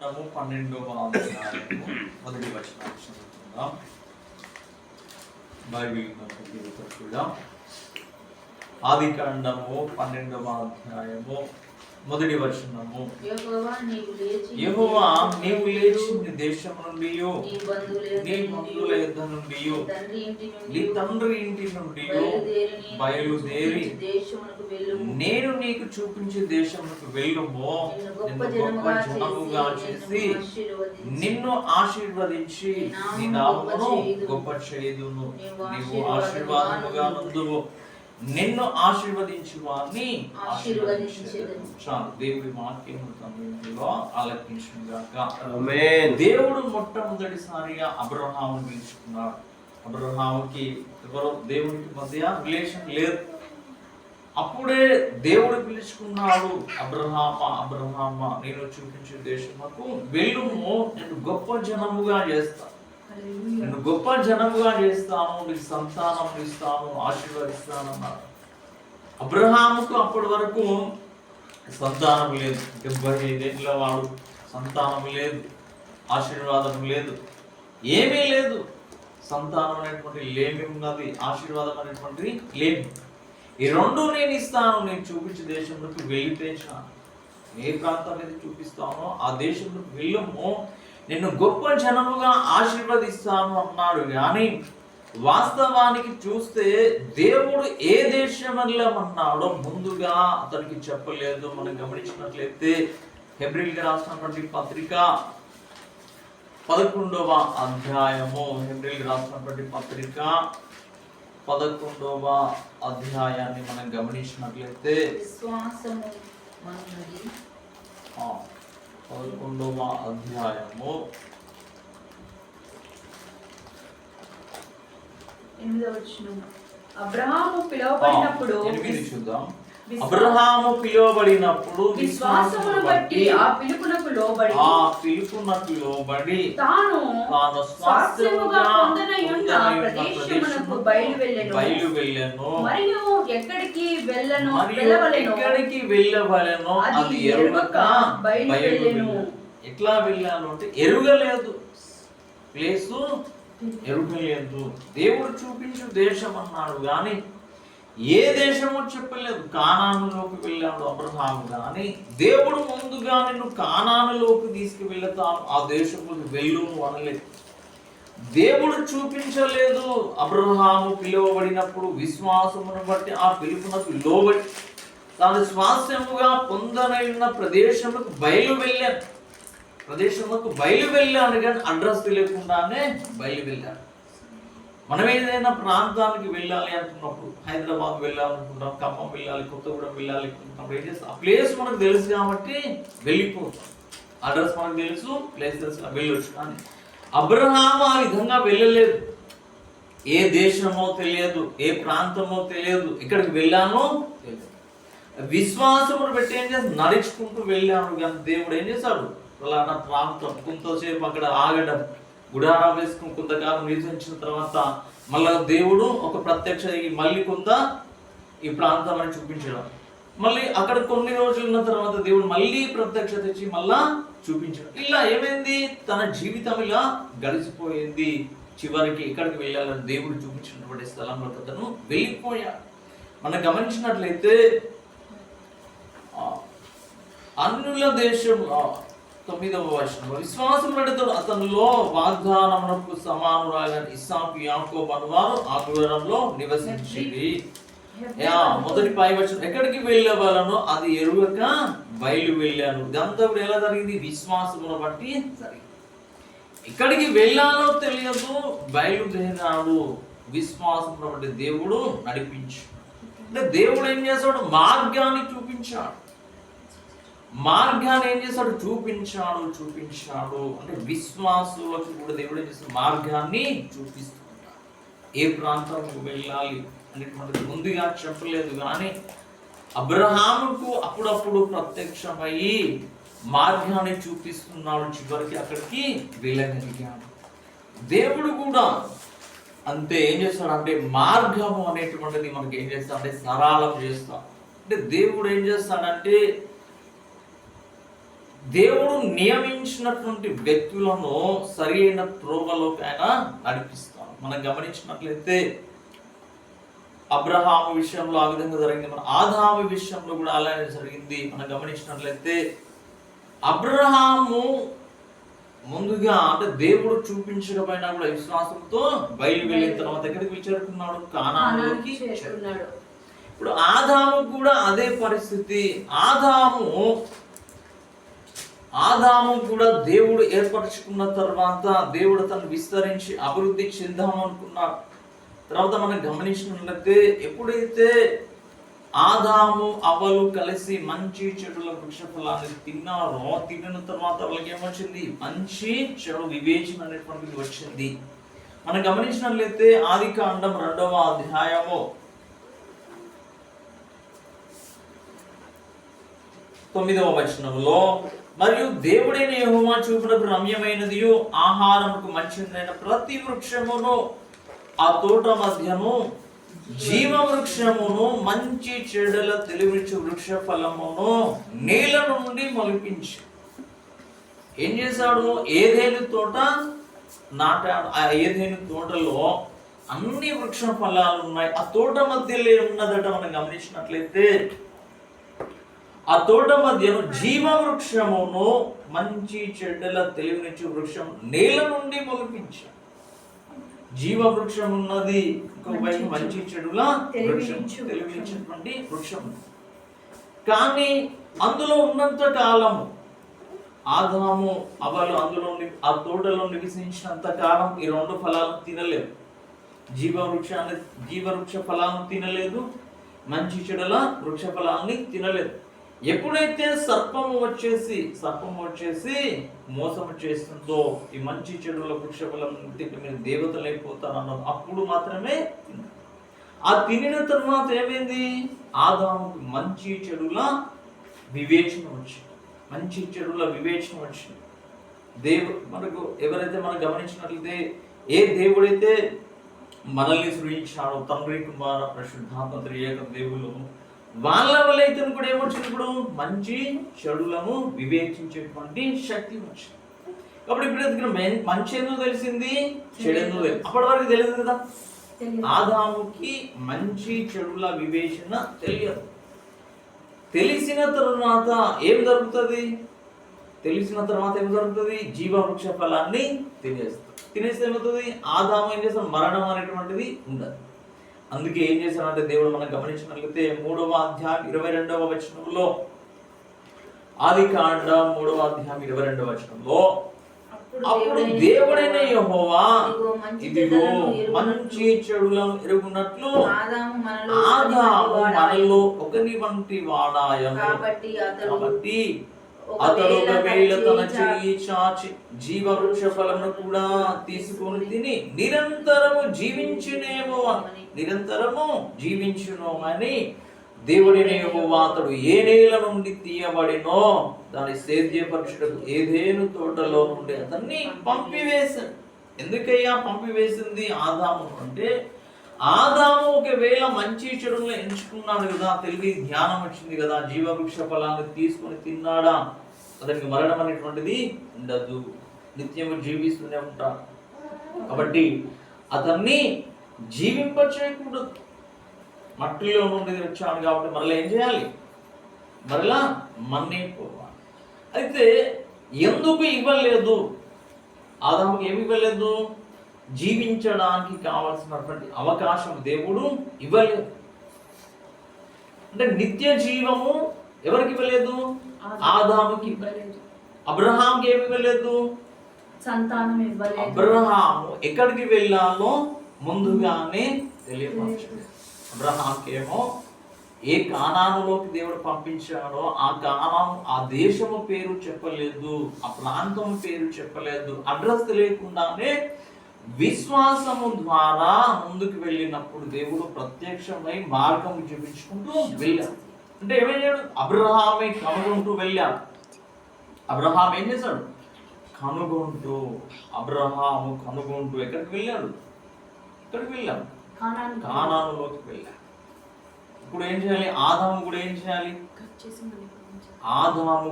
మనము పన్నెండవ మొదటి వచ్చిన చదువుకుందాం. బైబిల్ కూడా ఆది కాండము పన్నెండవ అధ్యాయము మొదటి వచనము. యెహోవా నీవు లేచి యెహోవా నీవు లేచి నీ దేశం నుండి నీ బంధువుల యుద్ధ నుండి నీ తండ్రి ఇంటి నుండి బయలుదేరి దేశమునకు నేను నీకు చూపించే దేశములకు వెళ్ళుము. గొప్ప జనముగా చేసి చేసి నిన్ను ఆశీర్వదించి నిన్ను ఆశీర్వదించి నీ నామమును గొప్ప చేయుదును. నీవు ఆశీర్వాదముగా నందువు నిన్ను ఆశీర్వదించి వారిని ఆశీర్వదించెదను. చాలు. దేవుడి వాక్యం తమిళంలో ఆలకించుగాక దేవుడు మొట్టమొదటిసారిగా అబ్రహాము పిలుచుకున్నాడు అబ్రహాముకి ఎవరో దేవునికి మధ్య రిలేషన్ లేదు. అప్పుడే దేవుడు పిలుచుకున్నాడు అబ్రహామ అబ్రహామ నేను చూపించే దేశముకు వెళ్ళుము నేను గొప్ప జనముగా చేస్తా. నేను గొప్ప జనముగా చేస్తాను నీకు సంతానం ఇస్తాను ఆశీర్వదిస్తాను అన్నారు. అబ్రహాముకు అప్పటి వరకు సంతానం లేదు. డెబ్బై ఐదేళ్ళ వాడు సంతానం లేదు ఆశీర్వాదం లేదు ఏమీ లేదు. సంతానం అనేటువంటి లేమి ఉన్నది ఆశీర్వాదం అనేటువంటిది లేమి ఈ రెండు నేను ఇస్తాను నేను చూపించే దేశంలోకి వెళ్ళి చాలు ఏ ప్రాంతం అనేది చూపిస్తానో ఆ దేశంలోకి వెళ్ళము. నిన్ను గొప్ప జనముగా ఆశీర్వదిస్తాను అన్నాడు. కానీ వాస్తవానికి చూస్తే దేవుడు ఏ దేశం వెళ్ళమన్నాడో ముందుగా అతనికి చెప్పలేదు. మనం గమనించినట్లయితే హెబ్రిల్కి రాసినటువంటి పత్రిక పదకొండవ అధ్యాయము. హెబ్రిల్ రాసినటువంటి పత్రిక పదకొండవ అధ్యాయాన్ని మనం గమనించినట్లయితే విశ్వాసము పదకొండవ అధ్యాయము. అబ్రహాము పిలువబడినప్పుడు చూద్దాం. అబ్రహాము పిలువబడినప్పుడు విశ్వాసమును బట్టి ఆ పిలుపునకు లోబడి ఆ పిలుపునకు లోబడి తాను తాను స్వాస్థ్యముగా పొందనయున్న ప్రదేశమునకు బయలువెళ్ళెను. బయలు వెళ్ళెను మరియు ఎక్కడికి వెళ్ళను వెళ్ళవలెను ఎక్కడికి వెళ్ళవలెనో అది ఎరుగక ఎరుగక బయలు బయలు వెళ్ళెను. వెళ్ళెను. ఎట్లా వెళ్ళాను అంటే ఎరుగలేదు ప్లేసు ఎరుగలేదు దేవుడు చూపించు దేశం అన్నాడు కానీ ఏ దేశమో చెప్పలేదు. కానానులోకి వెళ్ళాడు అబ్రహాము కానీ దేవుడు ముందుగా నిన్ను కానానులోకి తీసుకువెళ్తాను. ఆ దేశంలోకి వెళ్ళు అనలేదు. దేవుడు చూపించలేదు అబ్రహాము పిలువబడినప్పుడు విశ్వాసమును బట్టి ఆ పిలుపునకు లోబడి తాను స్వాస్థ్యముగా పొందనైన ప్రదేశములకు బయలు వెళ్ళాను ప్రదేశములకు బయలు వెళ్ళాను కానీ అడ్రస్ తెలియకుండానే బయలు వెళ్ళాను మనం ఏదైనా ప్రాంతానికి వెళ్ళాలి అనుకున్నప్పుడు హైదరాబాద్ వెళ్ళాలనుకుంటాం ఖమ్మం వెళ్ళాలి కొత్తగూడెం వెళ్ళాలి అనుకుంటున్నప్పుడు ఏం చేస్తాం? ఆ ప్లేస్ మనకు తెలుసు కాబట్టి వెళ్ళిపోతాం. అడ్రస్ మనకు తెలుసు ప్లేస్ తెలుసు వెళ్ళొచ్చు. కానీ అబ్రహాము ఆ విధంగా వెళ్ళలేదు. ఏ దేశమో తెలియదు ఏ ప్రాంతమో తెలియదు ఇక్కడికి వెళ్ళానో తెలియదు. విశ్వాసమును పెట్టి ఏం చేసి నడుచుకుంటూ వెళ్ళాను కానీ దేవుడు ఏం చేశాడు? ఫలానా ప్రాంతం కొంతసేపు అక్కడ ఆగడం. గుడారా వేసుకుని కొంతకాలం నివసించిన తర్వాత మళ్ళా దేవుడు ఒక ప్రత్యక్ష మళ్ళీ కొంత ఈ ప్రాంతం అని చూపించడం. మళ్ళీ అక్కడ కొన్ని రోజులు ఉన్న తర్వాత దేవుడు మళ్ళీ ప్రత్యక్ష తెచ్చి మళ్ళా చూపించడం. ఇలా ఏమైంది? తన జీవితం ఇలా గడిచిపోయింది. చివరికి ఎక్కడికి వెళ్ళాలని దేవుడు చూపించినటువంటి స్థలంలో అతను వెళ్ళిపోయాడు. మనం గమనించినట్లయితే అన్నుల అన్యుల దేశం తొమ్మిదవ వర్షం విశ్వాసం అతను అతనిలో వాగ్దానమునకు సమానురాలైన ఇస్సాకు యాకోబు అనువారు ఆ దూరంలో నివసించింది యా, మొదటి పై వచ్చిన ఎక్కడికి వెళ్ళవాలను అది ఎరుగక బయలు వెళ్ళాను. దాంతో ఎలా జరిగింది? విశ్వాసమును బట్టి జరిగింది. ఎక్కడికి వెళ్ళాలో తెలియదు బయలుదేరాడు. విశ్వాసమును బట్టి దేవుడు నడిపించు అంటే దేవుడు ఏం చేశాడు? మార్గాన్ని చూపించాడు. మార్గాన్ని ఏం చేశాడు? చూపించాడు చూపించాడు. అంటే విశ్వాసులకు కూడా దేవుడు ఏం చేస్తాడు మార్గాన్ని చూపిస్తున్నాడు. ఏ ప్రాంతానికి వెళ్ళాలి అనేటువంటిది ముందుగా చెప్పలేదు. కానీ అబ్రహాముకు అప్పుడప్పుడు ప్రత్యక్షమయ్యి మార్గాన్ని చూపిస్తున్నాడు. చివరికి అక్కడికి వెళ్ళగలిగాడు. దేవుడు కూడా అంతే ఏం చేస్తాడు? అంటే మార్గము అనేటువంటిది మనకి ఏం చేస్తాడంటే సరళం చేస్తాం అంటే దేవుడు ఏం చేస్తాడంటే దేవుడు నియమించినటువంటి వ్యక్తులను సరైన త్రోవలోకి ఆయన నడిపిస్తాడు. మనం గమనించినట్లయితే అబ్రహాము విషయంలో ఆ విధంగా జరిగింది. మన ఆదాము విషయంలో కూడా అలానే జరిగింది. మనం గమనించినట్లయితే అబ్రహాము ముందుగా అంటే దేవుడు చూపించకపోయినా కూడా విశ్వాసంతో బయలు వెళ్ళిన తర్వాత ఎక్కడికి చేరుకున్నాడు. చేరుకున్నాడు. ఇప్పుడు ఆదాము కూడా అదే పరిస్థితి. ఆదాము ఆదాము కూడా దేవుడు ఏర్పరచుకున్న తర్వాత దేవుడు తను విస్తరించి అభివృద్ధి చెందామనుకున్నాడు తర్వాత మనం గమనించినట్లయితే ఎప్పుడైతే ఆదాము అవలు కలిసి మంచి చెడుల వృక్ష ఫలాన్ని తిన్నారో తిన్న తర్వాత వాళ్ళకి ఏమొచ్చింది? మంచి చెడు వివేచన అనేటువంటిది వచ్చింది. మనం గమనించినట్లయితే ఆది కాండం రెండవ అధ్యాయము. తొమ్మిదవ వచనంలో మరియు దేవుడైన యహోవా చూపునకు రమ్యమైనది ఆహారముకు మంచిదైన ప్రతి వృక్షమును ఆ తోట మధ్యను జీవ వృక్షమును మంచి చెడుల తెలివించు వృక్ష ఫలమును నేల నుండి మొలిపించి. ఏం చేశాడు? ఏదేని తోట నాటాడు. ఆ ఏదేని తోటలో అన్ని వృక్ష ఫలాలు ఉన్నాయి. ఆ తోట మధ్యలో ఉన్నదట మనం గమనించినట్లయితే ఆ తోట మధ్యను జీవ వృక్షమును మంచి చెడ్డల తెలివినిచ్చు వృక్షం నేల నుండి మొలిపించాడు జీవ వృక్షం ఉన్నది మంచి చెడుల వృక్షం తెలివినిచ్చినటువంటి వృక్షం. కానీ అందులో ఉన్నంత కాలము ఆదాము అవలు అందులో ఆ తోటలో నివసించినంత కాలం ఈ రెండు ఫలాలను తినలేదు. జీవ వృక్షాన్ని జీవ వృక్ష ఫలాలను తినలేదు మంచి చెడుల వృక్ష ఫలాన్ని తినలేదు. ఎప్పుడైతే సర్పము వచ్చేసి సర్పము వచ్చేసి మోసం చేస్తుందో ఈ మంచి చెడుల వృక్షఫలం మీరు దేవతలు అప్పుడు మాత్రమే ఆ తినిన తర్వాత ఏమైంది? ఆదాముకి మంచి చెడుల వివేచన వచ్చింది. మంచి చెడుల వివేచన వచ్చింది. దేవు మనకు ఎవరైతే మనం గమనించినట్లయితే ఏ దేవుడైతే మనల్ని సృజించాడో తండ్రి కుమార పరిశుద్ధాత్మ ఏక దేవులు వాళ్ళ వల్ల ఇతను కూడా ఏమొచ్చింది ఇప్పుడు? మంచి చెడులను వివేచించేటువంటి శక్తి వచ్చింది. కాబట్టి ఇప్పుడు మెన్- మంచి ఎందుకు తెలిసింది? చెడు ఎందుకు అప్పటి వరకు తెలియదు కదా. ఆదాముకి మంచి చెడుల వివేచన తెలియదు. తెలిసిన తరువాత ఏం జరుగుతుంది? తెలిసిన తర్వాత ఏం జరుగుతుంది? జీవవృక్ష ఫలాన్ని తినేస్తుంది. తినేస్తే ఏమవుతుంది? ఆదాము ఏం చేస్తాడు? మరణం అనేటువంటిది ఉండదు. అందుకే ఏం చేశాడంటే దేవుడు మనం గమనించినట్లయితే మూడవ అధ్యాయం ఇరవై రెండవ వచనంలో ఆది కాండ మూడవ అధ్యాయం ఇరవై రెండవ వచనంలో అప్పుడు దేవుడైన యెహోవా ఇదిగో మంచి చెడులను ఎరుగునట్లు ఆదాము మనలో ఒకని వంటి వాడాయను కాబట్టి అతడు ఒకవేళ తన చెయ్యి చాచి జీవ వృక్ష ఫలమును కూడా తీసుకొని తిని నిరంతరము జీవించునేమో నిరంతరము జీవించును అని దేవుడిని అతడు ఏ నేల నుండి తీయబడినో దాని సేద్యపరుషులకు ఏదేను తోటలో నుండి అతన్ని పంపివేశాడు. ఎందుకయ్యా పంపివేసింది ఆదాము? అంటే ఆదాము ఒకవేళ మంచి చెడులను ఎంచుకున్నాడు కదా తెలివి జ్ఞానం వచ్చింది కదా జీవవృక్ష ఫలాన్ని తీసుకొని తిన్నాడా? అతనికి మరణం అనేటువంటిది ఉండదు. నిత్యము జీవిస్తూనే ఉంటాడు కాబట్టి అతన్ని జీవింప చేయకూడదు మట్టిలో నుండి వచ్చాను కాబట్టి మరలా ఏం చేయాలి? మరలా మన్నే పోవాలి. అయితే ఎందుకు ఇవ్వలేదు? ఆదాముకి ఏమి ఇవ్వలేదు? జీవించడానికి కావలసినటువంటి అవకాశం దేవుడు ఇవ్వలేదు. అంటే నిత్య జీవము ఎవరికి ఇవ్వలేదు? ఆదాముకి ఇవ్వలేదు. అబ్రహాంకి ఏమి ఇవ్వలేదు? సంతానం ఇవ్వలేదు. అబ్రహాము ఎక్కడికి వెళ్ళాలో ముందుగానే తెలియపరచలేదు. అబ్రహాంకి ఏమో ఏ కానానులోకి దేవుడు పంపించాడో ఆ కానాను ఆ దేశము పేరు చెప్పలేదు ఆ ప్రాంతం పేరు చెప్పలేదు అడ్రస్ తెలియకుండానే విశ్వాసము ద్వారా ముందుకు వెళ్ళినప్పుడు దేవుడు ప్రత్యక్షమై మార్గం చూపించుకుంటూ వెళ్ళాడు. అంటే ఏమయ్యాడు అబ్రహామే కనుగొంటూ వెళ్ళాడు. అబ్రహాం ఏం చేశాడు? కనుగొంటూ అబ్రహాము కనుగొంటూ ఎక్కడికి వెళ్ళాడు? ఎక్కడికి వెళ్ళాడు? కానానులోకి. వెళ్ళాడు. ఇప్పుడు ఏం చేయాలి? ఆదాము కూడా ఏం చేయాలి. ఆదాము